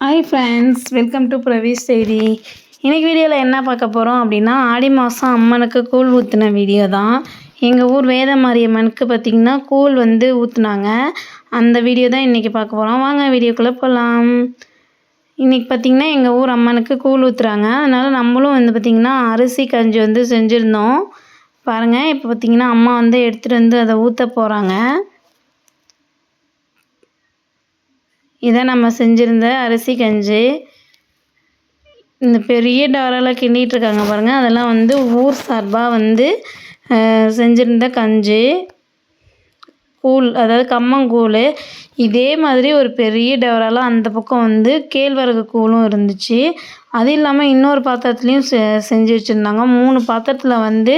Hi friends welcome to பிரவீஸ் செய்தி இன்றைக்கி வீடியோவில் என்ன பார்க்க போகிறோம் அப்படின்னா ஆடி மாதம் அம்மனுக்கு கூழ் ஊற்றின வீடியோ தான். எங்கள் ஊர் வேத மாரியம்மனுக்கு பார்த்திங்கன்னா கூழ் வந்து ஊற்றுனாங்க அந்த வீடியோ தான் இன்றைக்கி பார்க்க போகிறோம் வாங்க வீடியோக்குள்ளே போகலாம் இன்றைக்கி பார்த்திங்கன்னா எங்கள் ஊர் அம்மனுக்கு கூழ் ஊற்றுறாங்க அதனால் நம்மளும் வந்து பார்த்திங்கன்னா அரிசி கஞ்சி வந்து செஞ்சுருந்தோம். பாருங்கள் இப்போ பார்த்திங்கன்னா அம்மா வந்து எடுத்துகிட்டு வந்து அதை ஊற்ற போகிறாங்க இதை நம்ம செஞ்சுருந்த அரிசி கஞ்சி இந்த பெரிய டவரால் கிண்டிகிட்ருக்காங்க பாருங்கள் அதெல்லாம் வந்து ஊர் சார்பாக வந்து செஞ்சுருந்த கஞ்சி கூழ் அதாவது கம்மங்கூழ் இதே மாதிரி ஒரு பெரிய டவரால அந்த பக்கம் வந்து கேழ்வரகு கூழும் இருந்துச்சு. அது இல்லாமல் இன்னொரு பாத்திரத்துலேயும் செ செஞ்சு வச்சுருந்தாங்க. மூணு பாத்திரத்தில் வந்து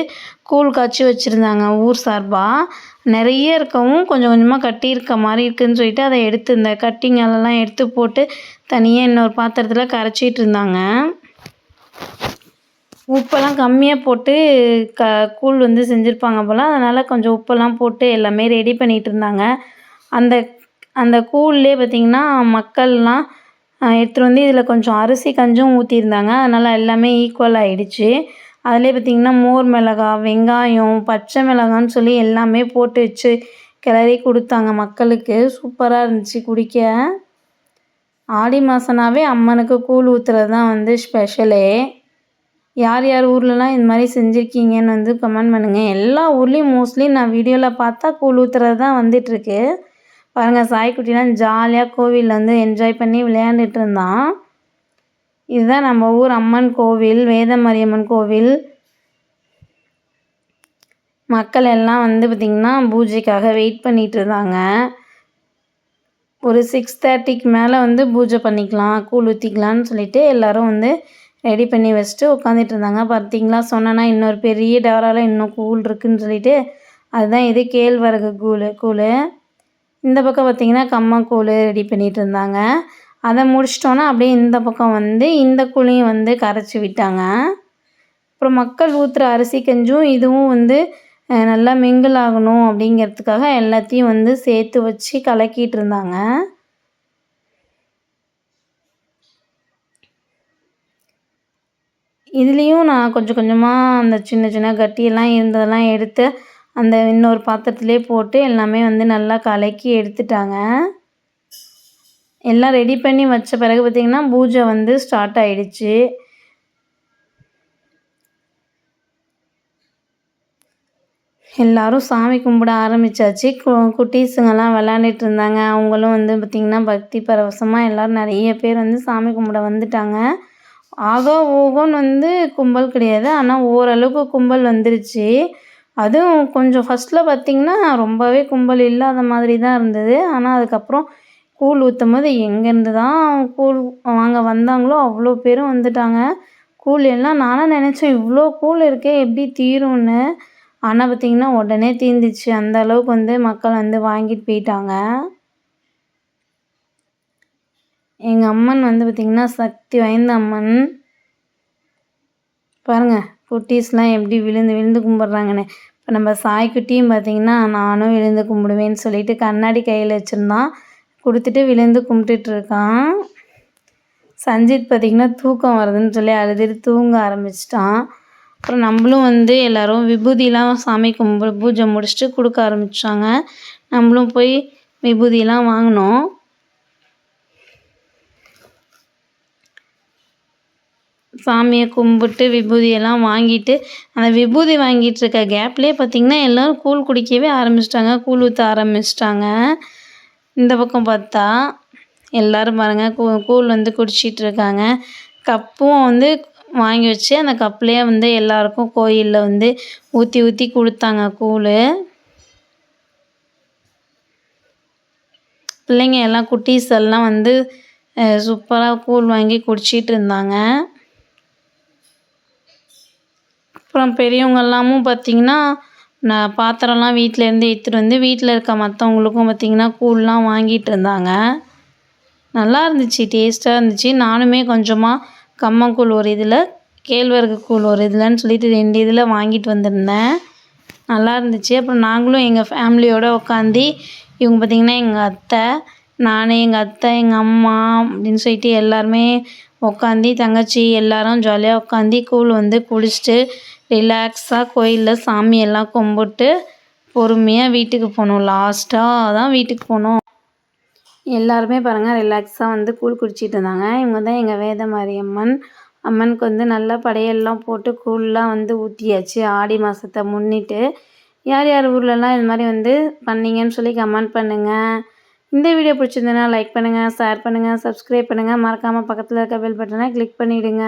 கூழ் காய்ச்சி வச்சுருந்தாங்க ஊர் சார்பாக நிறைய இருக்கவும் கொஞ்சம் கொஞ்சமாக கட்டி இருக்க மாதிரி இருக்குதுன்னு சொல்லிட்டு அதை எடுத்து இந்த கட்டிங்களெல்லாம் எடுத்து போட்டு தனியாக இன்னொரு பாத்திரத்தில் கரைச்சிட்டு இருந்தாங்க. உப்பெல்லாம் கம்மியாக போட்டு க கூழ் வந்து செஞ்சுருப்பாங்க போல். அதனால் கொஞ்சம் உப்பெல்லாம் போட்டு எல்லாமே ரெடி பண்ணிகிட்டு இருந்தாங்க. அந்த அந்த கூழ்லேயே பார்த்திங்கன்னா மக்கள்லாம் எடுத்துகிட்டு வந்து இதில் கொஞ்சம் அரிசி கஞ்சும் ஊற்றிருந்தாங்க அதனால் எல்லாமே ஈக்குவல் ஆகிடுச்சு அதிலே பார்த்திங்கன்னா மோர் மிளகா வெங்காயம் பச்சை மிளகான்னு சொல்லி எல்லாமே போட்டு வச்சு கிளறி கொடுத்தாங்க மக்களுக்கு. சூப்பராக இருந்துச்சு குடிக்க. ஆடி மாதனாவே அம்மனுக்கு கூழ் ஊற்றுறது தான் வந்து ஸ்பெஷலே யார் யார் ஊர்லலாம் இந்த மாதிரி செஞ்சுருக்கீங்கன்னு வந்து கமெண்ட் பண்ணுங்கள் எல்லா ஊர்லேயும் மோஸ்ட்லி நான் வீடியோவில் பார்த்தா கூழ் ஊற்றுறது தான் வந்துட்டுருக்கு. பாருங்கள் சாய்க்குட்டிலாம் ஜாலியாக கோவிலில் வந்து என்ஜாய் பண்ணி விளையாண்டுட்டு இருந்தான். இதுதான் நம்ம ஊர் அம்மன் கோவில் வேதமாரியம்மன் கோவில். மக்கள் எல்லாம் வந்து பார்த்திங்கன்னா பூஜைக்காக வெயிட் பண்ணிகிட்டு இருந்தாங்க. ஒரு சிக்ஸ் தேர்ட்டிக்கு மேலே வந்து பூஜை பண்ணிக்கலாம் கூழ் ஊற்றிக்கலான்னு சொல்லிட்டு எல்லாரும் வந்து ரெடி பண்ணி வச்சுட்டு உட்காந்துட்டு இருந்தாங்க. பார்த்தீங்களா சொன்னேன்னா இன்னொரு பெரிய டவரால் இன்னும் கூழ் இருக்குதுன்னு சொல்லிட்டு அதுதான் இது கேழ்வரகு கூழ் கூழ். இந்த பக்கம் பார்த்தீங்கன்னா கம்மங்கூழ் ரெடி பண்ணிகிட்டு இருந்தாங்க. அதை முடிச்சிட்டோன்னா அப்படியே இந்த பக்கம் வந்து இந்த குழியும் வந்து கரைச்சி விட்டாங்க. அப்புறம் மக்கள் ஊற்றுற அரிசி கஞ்சும் இதுவும் வந்து நல்லா மிங்கிள் ஆகணும் அப்படிங்கிறதுக்காக எல்லாத்தையும் வந்து சேர்த்து வச்சு கலக்கிட்டு இருந்தாங்க. இதுலேயும் நான் கொஞ்சம் கொஞ்சமாக அந்த சின்ன சின்ன கட்டியெல்லாம் இருந்ததெல்லாம் எடுத்து அந்த இன்னொரு பாத்திரத்துலேயே போட்டு எல்லாமே வந்து நல்லா கலக்கி எடுத்துட்டாங்க. எல்லாம் ரெடி பண்ணி வச்ச பிறகு பார்த்திங்கன்னா பூஜை வந்து ஸ்டார்ட் ஆகிடுச்சு எல்லாரும் சாமி கும்பிட ஆரம்பிச்சாச்சு. கு குட்டீஸுங்கெல்லாம் விளாண்டுட்டு இருந்தாங்க. அவங்களும் வந்து பார்த்திங்கன்னா பக்தி பரவசமாக எல்லோரும் நிறைய பேர் வந்து சாமி கும்பிட வந்துட்டாங்க. ஆகோ ஓகோன்னு வந்து கும்பல் கிடையாது. ஆனால் ஓரளவுக்கு கும்பல் வந்துருச்சு. அதுவும் கொஞ்சம் ஃபஸ்ட்டில் பார்த்திங்கன்னா ரொம்பவே கும்பல் இல்லாத மாதிரி தான் இருந்தது. ஆனால் அதுக்கப்புறம் கூழ் ஊற்றும் போது எங்கேருந்து தான் கூழ் வாங்க வந்தாங்களோ அவ்வளோ பேரும் வந்துட்டாங்க. கூழ் எல்லாம் நானும் நினச்சேன் இவ்வளோ கூழ் இருக்கே எப்படி தீரும்னு? ஆனால் பார்த்திங்கன்னா உடனே தீர்ந்துச்சு அந்த அளவுக்கு வந்து மக்கள் வந்து வாங்கிட்டு போயிட்டாங்க. எங்கள் அம்மன் வந்து பார்த்திங்கன்னா சக்தி வாய்ந்த அம்மன். பாருங்க குட்டீஸ்லாம் எப்படி விழுந்து விழுந்து கும்பிட்றாங்கன்னு. இப்போ நம்ம சாய்க்குட்டியும் பார்த்திங்கன்னா நானும் விழுந்து கும்பிடுவேன்னு சொல்லிட்டு கண்ணாடி கையில் வச்சுருந்தான். கொடுத்துட்டு விழுந்து கும்பிட்டுட்டு இருக்கான் சஞ்சித் பார்த்திங்கன்னா தூக்கம் வருதுன்னு சொல்லி அழுதுட்டு தூங்க ஆரம்பிச்சிட்டான். அப்புறம் நம்மளும் வந்து எல்லாரும் விபூதிலாம் சாமி கும்பு பூஜை முடிச்சுட்டு கொடுக்க ஆரம்பித்தாங்க நம்மளும் போய் விபூதிலாம் வாங்கினோம். சாமியை கும்பிட்டு விபூதியெல்லாம் வாங்கிட்டு அந்த விபூதி வாங்கிட்டு இருக்க கேப்லேயே பார்த்திங்கன்னா எல்லோரும் கூழ் குடிக்கவே ஆரம்பிச்சிட்டாங்க. கூழ் ஊற்ற ஆரம்பிச்சிட்டாங்க. இந்த பக்கம் பார்த்தா எல்லோரும் பாருங்கள் கூ கூழ் வந்து குடிச்சிட்டு இருக்காங்க கப்பும் வந்து வாங்கி வச்சு அந்த கப்லேயே வந்து எல்லாருக்கும் கோயிலில் வந்து ஊற்றி ஊற்றி கொடுத்தாங்க கூழ். பிள்ளைங்க எல்லாம் குட்டீஸ் எல்லாம் வந்து சூப்பராக கூழ் வாங்கி குடிச்சிட்டு இருந்தாங்க அப்புறம் பெரியவங்க எல்லாமும் பார்த்திங்கன்னா நான் பாத்திரம்லாம் வீட்டிலேருந்து எடுத்துகிட்டு வந்து வீட்டில் இருக்க மற்றவங்களுக்கும் பார்த்திங்கன்னா கூழ்லாம் வாங்கிட்டு இருந்தாங்க. நல்லா இருந்துச்சு டேஸ்ட்டாக இருந்துச்சு. நானுமே கொஞ்சமாக கம்மங்கூழ் ஒரு இதில் கேழ்வரகு கூழ் ஒரு இதில்னு சொல்லிட்டு ரெண்டு இதில் வாங்கிட்டு வந்திருந்தேன். நல்லா இருந்துச்சு. அப்புறம் நாங்களும் எங்கள் ஃபேமிலியோடு உட்காந்து இவங்க பார்த்திங்கன்னா எங்கள் அத்தை நான் எங்கள் அத்தை எங்கள் அம்மா அப்படின்னு சொல்லிட்டு எல்லாருமே உட்காந்து தங்கச்சி எல்லாரும் ஜாலியாக உட்காந்து கூழ் வந்து குடிச்சிட்டு ரிலாக்ஸாக கோயிலில் சாமியெல்லாம் கும்பிட்டு பொறுமையாக வீட்டுக்கு போகணும். லாஸ்ட்டாக தான் வீட்டுக்கு போகணும். எல்லாருமே பாருங்கள் ரிலாக்ஸாக வந்து கூழ் குடிச்சிட்டு இருந்தாங்க. இவங்க தான் எங்கள் வேத மாரியம்மன் அம்மனுக்கு வந்து நல்லா படையல்லாம் போட்டு கூழ்லாம் வந்து ஊற்றியாச்சு ஆடி மாதத்தை முன்னிட்டு. யார் யார் ஊர்லலாம் இது மாதிரி வந்து பண்ணீங்கன்னு சொல்லி கமெண்ட் பண்ணுங்கள் இந்த வீடியோ பிடிச்சிருந்ததுன்னா லைக் பண்ணுங்கள் ஷேர் பண்ணுங்கள் சப்ஸ்கிரைப் பண்ணுங்கள் மறக்காமல் பக்கத்தில் இருக்க பெல் பட்டனை கிளிக் பண்ணிவிடுங்க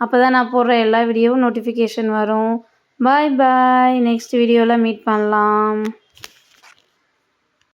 அப்போ தான் நான் போடுற எல்லா வீடியோவும் நோட்டிஃபிகேஷன் வரும். பாய் பாய் நெக்ஸ்ட் வீடியோவில் மீட் பண்ணலாம்.